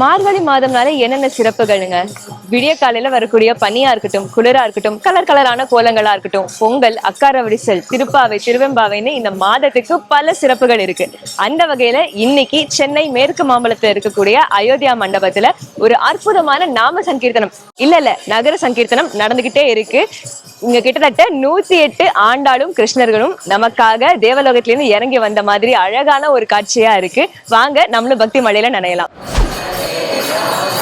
மார்கழி மாதம்னால என்னென்ன சிறப்புகளுங்க விடிய காலையில வரக்கூடிய பனியா இருக்கட்டும் குளிரா இருக்கட்டும் கலர் கலரான கோலங்களா இருக்கட்டும் பொங்கல் அக்காரவடிசல் திருப்பாவை திருவெம்பாவைன்னு இந்த மாதத்துக்கு பல சிறப்புகள் இருக்கு. அந்த வகையில இன்னைக்கு சென்னை மேற்கு மாம்பலத்துல இருக்கக்கூடிய அயோத்தியா மண்டபத்துல ஒரு அற்புதமான நாம சங்கீர்த்தனம் இல்ல இல்ல நகர சங்கீர்த்தனம் நடந்துகிட்டே இருக்கு. இங்க கிட்டத்தட்ட நூத்தி எட்டு ஆண்டாளும் கிருஷ்ணர்களும் நமக்காக தேவலோகத்திலிருந்து இறங்கி வந்த மாதிரி அழகான ஒரு காட்சியா இருக்கு. வாங்க நம்மளும் பக்தி மலையில நனையலாம். Thank you.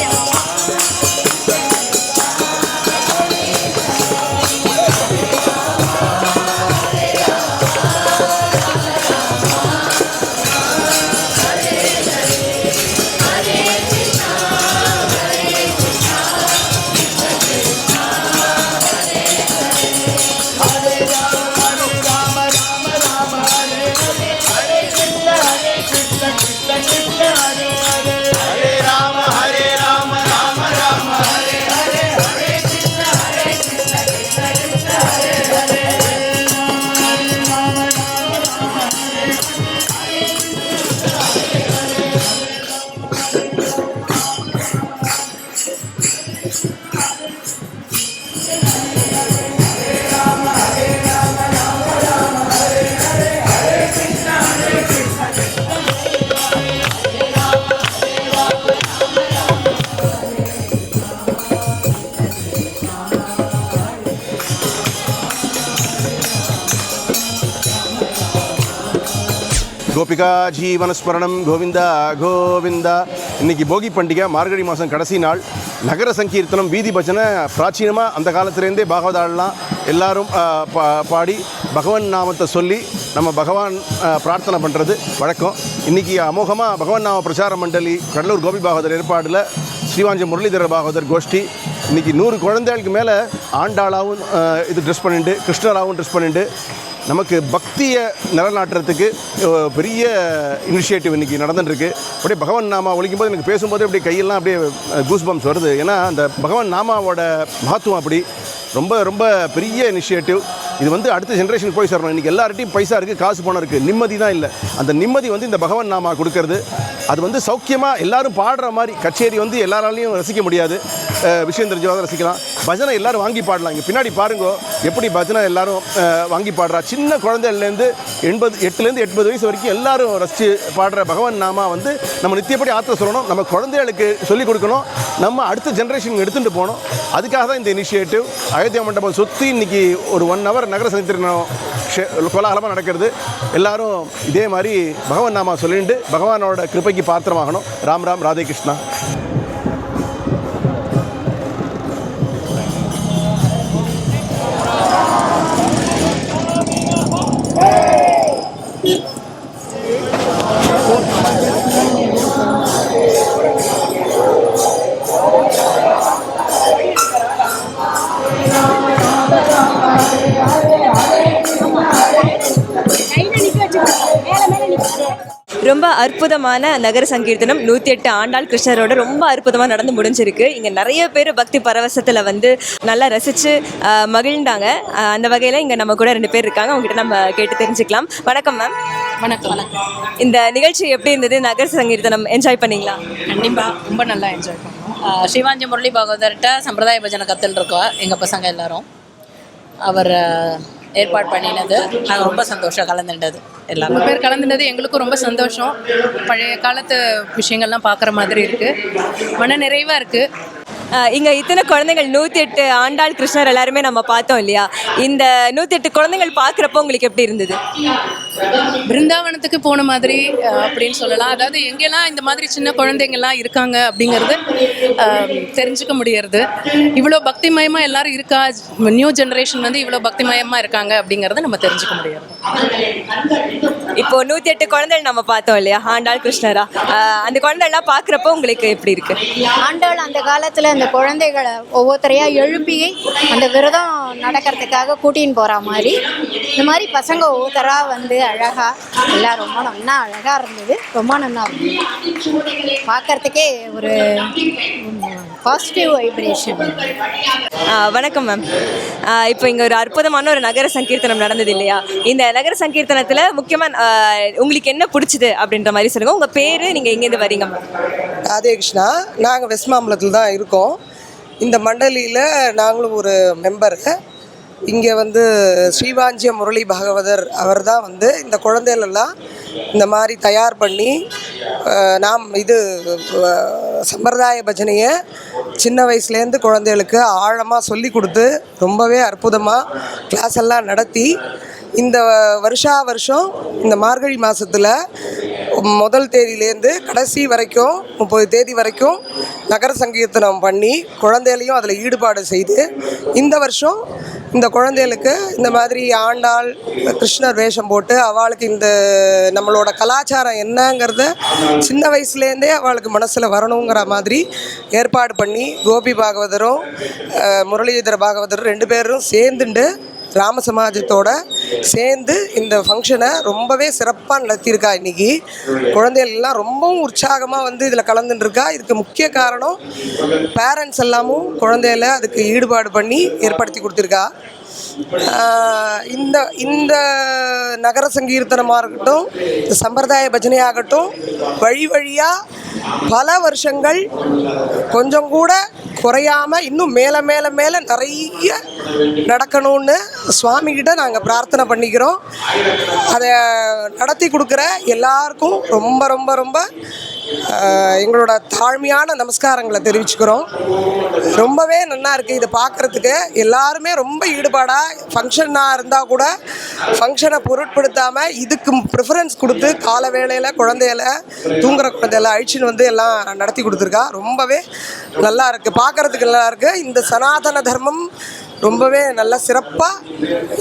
Yeah. Gopika ஜீவனஸ்மரணம் Govinda Govinda. இன்னைக்கு போகி பண்டிகை மார்கழி மாதம் கடைசி நாள். நகர சங்கீர்த்தனம் வீதி பஜனை பிராச்சீனமாக அந்த காலத்துலேருந்தே பாகவதாடலாம் எல்லாரும் பா பாடி பகவான் நாமத்தை சொல்லி நம்ம பகவான் பிரார்த்தனை பண்ணுறது வழக்கம். இன்றைக்கி அமோகமாக பகவான் நாம பிரச்சார மண்டலி கடலூர் கோபி பாகவதர் ஏற்பாடில் ஸ்ரீவாஞ்ச முரளிதர பாகவதர் கோஷ்டி. இன்றைக்கி நூறு குழந்தைகளுக்கு மேலே ஆண்டாளாவும் இது ட்ரெஸ் பண்ணிட்டு கிருஷ்ணராவும் ட்ரெஸ் பண்ணிட்டு நமக்கு பக்தியை நிலநாட்டுறதுக்கு பெரிய இனிஷியேட்டிவ் இன்றைக்கி நடந்துட்டுருக்கு. அப்படியே பகவான் நாமா ஒழிக்கும்போது எனக்கு பேசும்போது அப்படியே கையெல்லாம் அப்படியே கூஸ் பம்ஸ் வருது. ஏன்னா அந்த பகவான் நாமாவோட மகத்துவம் அப்படி ரொம்ப ரொம்ப பெரிய இனிஷியேட்டிவ் இது வந்து அடுத்த ஜென்ரேஷன் போய் சேரணும். இன்றைக்கி எல்லார்ட்டையும் பைசா இருக்குது காசு பணம் இருக்குது நிம்மதி தான் இல்லை. அந்த நிம்மதி வந்து இந்த பகவான் நாமா கொடுக்கறது. அது வந்து சௌக்கியமாக எல்லாரும் பாடுற மாதிரி கச்சேரி வந்து எல்லாராலையும் ரசிக்க முடியாது. விஷயம் தெரிஞ்சவங்க ரசிக்கலாம். பஜனை எல்லாரும் வாங்கி பாடலாம். இங்கே பின்னாடி பாருங்க எப்படி பஜனை எல்லாரும் வாங்கி பாடுறா. சின்ன குழந்தைலேருந்து எண்பது எட்டுலேருந்து எண்பது வயசு வரைக்கும் எல்லாரும் ரசித்து பாடுற பகவான் நாமா வந்து நம்ம நித்தியப்படி ஆற்ற சொல்லணும். நம்ம குழந்தைகளுக்கு சொல்லிக் கொடுக்கணும். நம்ம அடுத்த ஜென்ரேஷன் எடுத்துகிட்டு போகணும். அதுக்காக தான் இந்த இனிஷியேட்டிவ் அயோத்தியா மண்டபம் சுற்றி இன்றைக்கி ஒரு ஒன் ஹவர் நகர சந்தித்திருக்கணும் கோலாகலமாக நடக்கிறது. எல்லாரும் இதே மாதிரி பகவான் நாமா சொல்லிட்டு பகவானோட கிருபைக்கு பாத்திரமாகணும். ராம் ராம் ராதே கிருஷ்ணா. அற்புதமான நகர சங்கீர்த்தனம் நூத்தி எட்டு ஆண்டாள் கிருஷ்ணரோட ரொம்ப அற்புதமா நடந்து முடிஞ்சிருக்கு. இங்க நிறைய பேர் பக்தி பரவசத்துல வந்து நல்லா ஆஹ், மகிழ்ந்தாங்க. அந்த வகையில இங்க நம்ம கூட ரெண்டு பேர் இருக்காங்க. அவங்ககிட்ட நம்ம கேட்டு தெரிஞ்சுக்கலாம். வணக்கம் மேம் வணக்கம். வணக்கம் இந்த நிகழ்ச்சி எப்படி இருந்தது? நகர சங்கீர்த்தனம் என்ஜாய் பண்ணீங்களா? கண்டிப்பாக ரொம்ப நல்லா என்ஜாய் பண்ணோம். ஸ்ரீவாஞ்சி முரளி பாகவதர்கிட்ட சம்பிரதாய பஜனை கற்றுருக்கோம் எங்கள் பசங்க எல்லாரும். அவர் ஏற்பாடு பண்ணினது. நாங்கள் ரொம்ப சந்தோஷம் கலந்துட்டது எல்லாரும். பேர் கலந்துனது எங்களுக்கும் ரொம்ப சந்தோஷம். பழைய காலத்து விஷயங்கள்லாம் பார்க்குற மாதிரி இருக்குது மன நிறைவாக இருக்குது இங்க இத்தனை குழந்தைகள் நூத்தி எட்டு ஆண்டாள் கிருஷ்ணர் எல்லாருமே நம்ம பார்த்தோம் இல்லையா? இந்த நூத்தி எட்டு குழந்தைகள் பாக்குறப்போ உங்களுக்கு எப்படி இருந்தது? பிருந்தாவனத்துக்கு போன மாதிரி அப்படின்னு சொல்லலாம். அதாவது எங்கெல்லாம் இந்த மாதிரி சின்ன குழந்தைங்கள்லாம் இருக்காங்க அப்படிங்கிறது தெரிஞ்சுக்க முடியறது. இவ்வளோ பக்திமயமாக எல்லாரும் இருக்கா? நியூ ஜெனரேஷன் வந்து இவ்வளோ பக்திமயமாக இருக்காங்க அப்படிங்கிறத நம்ம தெரிஞ்சுக்க முடியாது இப்போ நூத்தி எட்டு குழந்தைகள் நம்ம பார்த்தோம் இல்லையா? ஆண்டாள் கிருஷ்ணரா. அந்த குழந்தைகள்லாம் பாக்குறப்போ உங்களுக்கு எப்படி இருக்கு? ஆண்டாள் அந்த காலத்தில் அந்த குழந்தைகளை ஒவ்வொருத்தரையா எழுப்பி அந்த விரதம் நடக்கிறதுக்காக கூட்டின்னு போகிற மாதிரி இந்த மாதிரி பசங்க ஒவ்வொருத்தராக வந்து அழகாக எல்லாம் ரொம்ப நல்லா அழகாக இருந்தது. ரொம்ப நல்லா இருந்தது. பார்க்கறதுக்கே ஒரு பாசிட்டிவ் வைப்ரேஷன் வணக்கம் மேம் இப்போ இங்க ஒரு அற்புதமான ஒரு நகர சங்கீர்த்தனம் நடந்தது இல்லையா? இந்த நகர சங்கீர்த்தனத்துல முக்கியமா ஆஹ் உங்களுக்கு என்ன பிடிச்சது அப்படின்ற மாதிரி சொல்லுங்க. உங்க பேரு நீங்க எங்கேருந்து வரீங்க மேம் ராதே கிருஷ்ணா நாங்கள் வெஸ்ட் மாம்பலத்தில் தான் இருக்கோம். இந்த மண்டலியில் நாங்களும் ஒரு மெம்பரு இங்கே வந்து ஸ்ரீவாஞ்சிய முரளி பாகவதர் அவர் தான் வந்து இந்த குழந்தைகளெல்லாம் இந்த மாதிரி தயார் பண்ணி நாம் இது சம்பிரதாய பஜனையை சின்ன வயசுலேருந்து குழந்தைகளுக்கு ஆழமாக சொல்லி கொடுத்து ரொம்பவே அற்புதமாக கிளாஸ் எல்லாம் நடத்தி இந்த வருஷா வருஷம் இந்த மார்கழி மாதத்தில் முதல் தேதியிலேருந்து கடைசி வரைக்கும் முப்பது தேதி வரைக்கும் நகர சங்கீர்த்தனம் பண்ணி குழந்தைகளையும் அதில் ஈடுபாடு செய்து இந்த வருஷம் இந்த குழந்தைகளுக்கு இந்த மாதிரி ஆண்டாள் கிருஷ்ணர் வேஷம் போட்டு அவளுக்கு இந்த நம்மளோட கலாச்சாரம் என்னங்கிறத சின்ன வயசுலேருந்தே அவளுக்கு மனசில் வரணுங்கிற மாதிரி ஏற்பாடு பண்ணி கோபி பாகவதரும் முரளிதர பாகவதரும் ரெண்டு பேரும் சேர்ந்துண்டு ராம சமாஜத்தோட சேர்ந்து இந்த ஃபங்க்ஷனை ரொம்பவே சிறப்பாக நடத்தியிருக்கா இன்னைக்கு. குழந்தைகள் எல்லாம் ரொம்பவும் உற்சாகமாக வந்து இதில் கலந்துட்டுருக்கா இதுக்கு முக்கிய காரணம் பேரண்ட்ஸ் எல்லாமும் குழந்தைகள அதுக்கு ஈடுபாடு பண்ணி ஏற்படுத்தி கொடுத்துருக்கா. இந்த இந்த நகர சங்கீர்த்தனமாக இருக்கட்டும் இந்த சம்பிரதாய பஜனையாகட்டும் வழி வழியாக பல வருஷங்கள் கொஞ்சம் கூட குறையாம இன்னும் மேலே மேலே மேலே நிறைய நடக்கணும்னு சுவாமிகிட்ட நாங்கள் பிரார்த்தனை பண்ணிக்கிறோம். அதை நடத்தி கொடுக்குற எல்லாருக்கும் ரொம்ப ரொம்ப ரொம்ப எங்களோட தாழ்மையான நமஸ்காரங்களை தெரிவிச்சுக்கிறோம். ரொம்பவே நல்லா இருக்குது இதை பார்க்குறதுக்கு. எல்லாருமே ரொம்ப ஈடுபாடாக ஃபங்க்ஷனாக இருந்தால் கூட ஃபங்க்ஷனை பொருட்படுத்தாமல் இதுக்கு ப்ரிஃபரன்ஸ் கொடுத்து கால வேளையில் குழந்தையில தூங்குற குழந்தையில அழிச்சின்னு வந்து எல்லாம் நடத்தி கொடுத்துருக்கா. ரொம்பவே நல்லா இருக்குது பார்க்குறதுக்கு நல்லா இருக்குது இந்த சனாதன தர்மம் ரொம்பவே நல்லா சிறப்பாக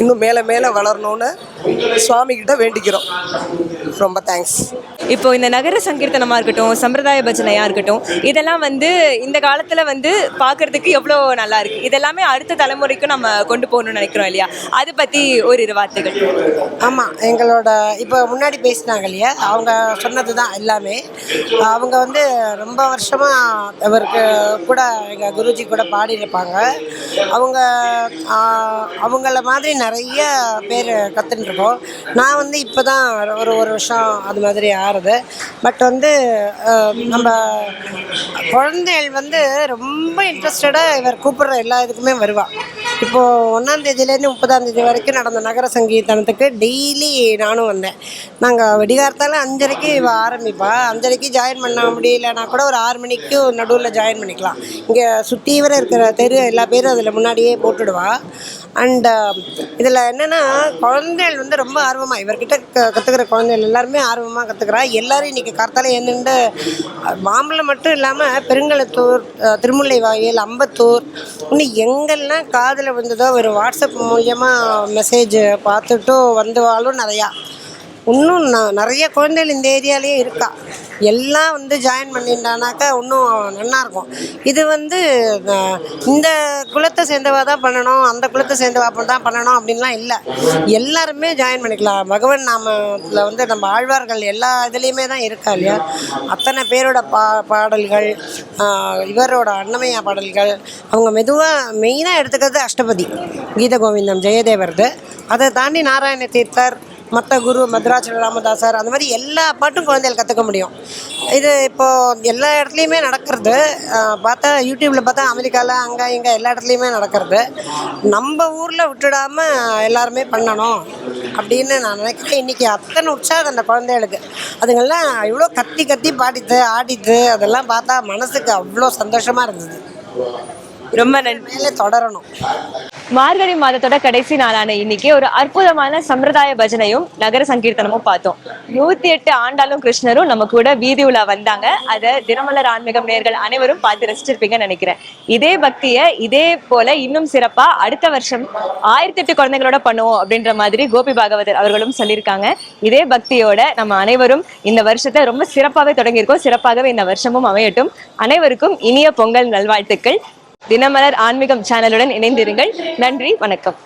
இன்னும் மேலே மேலே வளரணும்னு சுவாமிகிட்ட வேண்டிக்கிறோம். ரொம்ப தேங்க்ஸ் இப்போ இந்த நகர சங்கீர்த்தனமா இருக்கட்டும் சம்பிரதாய பஜனையா இருக்கட்டும் இதெல்லாம் வந்து இந்த காலத்துல வந்து பார்க்கிறதுக்கு எவ்வளோ நல்லா இருக்கு. இதெல்லாமே அடுத்த தலைமுறைக்கும் நம்ம கொண்டு போகணும்னு நினைக்கிறோம் இல்லையா? அதை பத்தி ஒரு இரு வார்த்தைகள். ஆமாம் எங்களோட இப்போ முன்னாடி பேசினாங்க இல்லையா? அவங்க சொன்னது தான் எல்லாமே. அவங்க வந்து ரொம்ப வருஷமாக இவருக்கு கூட எங்கள் குருஜி கூட பாடியிருப்பாங்க. அவங்க அவங்கள மாதிரி நிறைய பேர் கற்றுட்டுருக்கோம் நான் வந்து இப்போ தான் ஒரு ஒரு வருஷம் அது மாதிரி ஆறுது. பட் வந்து நம்ம குழந்தைகள் வந்து ரொம்ப இன்ட்ரெஸ்டடாக இவர் கூப்பிடுற எல்லா இதுக்குமே வருவாள் இப்போது ஒன்றாம் தேதியிலேருந்து முப்பதாம் தேதி வரைக்கும் நடந்த நகர சங்கீதனத்துக்கு டெய்லி நானும் வந்தேன். நாங்கள் வெடிகாரத்தால் அஞ்சரைக்கு இவ ஆரம்பிப்பா. அஞ்சரைக்கு ஜாயின் பண்ண முடியலன்னா கூட ஒரு ஆறு மணிக்கு நடுவில் ஜாயின் பண்ணிக்கலாம். இங்கே சுற்றி வர இருக்கிற தெரு எல்லா பேரும் அதில் முன்னாடியே போட்டுடுவா. அண்ட் um, இதில் என்னென்னா குழந்தைகள் வந்து ரொம்ப ஆர்வமாக இவர்கிட்ட க கற்றுக்கிற குழந்தைகள் எல்லாருமே ஆர்வமாக கற்றுக்குறா எல்லோரும் இன்றைக்கி கார்த்தால என்னென்று மாம்பழம் மட்டும் இல்லாமல் பெருங்கலத்தூர் திருமுல்லை வாயில் அம்பத்தூர் இன்னும் எங்கெல்லாம் காதில் வந்ததோ ஒரு வாட்ஸ்அப் மூலியமாக மெசேஜ் பார்த்துட்டும் வந்தவாளும் நிறையா. இன்னும் ந- நிறைய குழந்தைகள் இந்த ஏரியாலேயே இருக்கா. எல்லாம் வந்து ஜாயின் பண்ணிட்டானாக்கா இன்னும் நல்லா இருக்கும். இது வந்து இந்த குலத்தை சேர்ந்தவா தான் பண்ணணும் அந்த குலத்தை சேர்ந்தவா தான் பண்ணணும் அப்படின்லாம் இல்லை. எல்லாருமே ஜாயின் பண்ணிக்கலாம். பகவன் நாமத்தில் வந்து நம்ம ஆழ்வார்கள் எல்லா இதுலேயுமே தான் இருக்கா இல்லையா? அத்தனை பேரோட பா பாடல்கள் இவரோட அன்னமையா பாடல்கள் அவங்க மெதுவாக மெயினாக எடுத்துக்கிறது அஷ்டபதி. கீத கோவிந்தம் ஜெயதேவர்து. அதை தாண்டி நாராயண தீர்த்தர் மற்ற குரு மத்ராச்சல ராமதாசர் அந்த மாதிரி எல்லா பாட்டும் குழந்தைகள் கற்றுக்க முடியும். இது இப்போ எல்லா இடத்துலையுமே நடக்கிறது. பார்த்தா யூடியூப்பில் பார்த்தா அமெரிக்காவில் அங்கே இங்கே எல்லா இடத்துலையுமே நடக்கிறது. நம்ம ஊரில் விட்டுடாம எல்லாருமே பண்ணணும் அப்படின்னு நான் நினைக்கிறேன். இன்றைக்கி அத்தனை உற்சாகம் அந்த குழந்தைகளுக்கு. அதுங்கெல்லாம் இவ்வளோ கத்தி கத்தி பாடித்து ஆடித்து அதெல்லாம் பார்த்தா மனசுக்கு அவ்வளோ சந்தோஷமாக இருந்தது. ரொம்ப நன்றி. மேலே தொடரணும். மார்கழி மாதத்தோட கடைசி நாளான இன்னைக்கு ஒரு அற்புதமான சம்பிரதாய பஜனையும் நகர சங்கீர்த்தனமும் பார்த்தோம். நூத்தி எட்டு ஆண்டாளும் கிருஷ்ணரும் நம்ம கூட வீதி உலா வந்தாங்க. அதை தினமலர் ஆன்மீகம் நேர்கள் அனைவரும் பார்த்து ரசிச்சிருப்பீங்கன்னு நினைக்கிறேன். இதே பக்தியை இதே போல இன்னும் சிறப்பா அடுத்த வருஷம் ஆயிரத்தி எட்டு குழந்தைங்களோட பண்ணுவோம் அப்படின்ற மாதிரி கோபி பாகவதர் அவர்களும் சொல்லியிருக்காங்க. இதே பக்தியோட நம்ம அனைவரும் இந்த வருஷத்தை ரொம்ப சிறப்பாகவே தொடங்கியிருக்கோம். சிறப்பாகவே இந்த வருஷமும் அமையட்டும். அனைவருக்கும் இனிய பொங்கல் நல்வாழ்த்துக்கள். தினமலர் ஆன்மீகம் சேனலுடன் இணைந்திருங்கள். நன்றி வணக்கம்.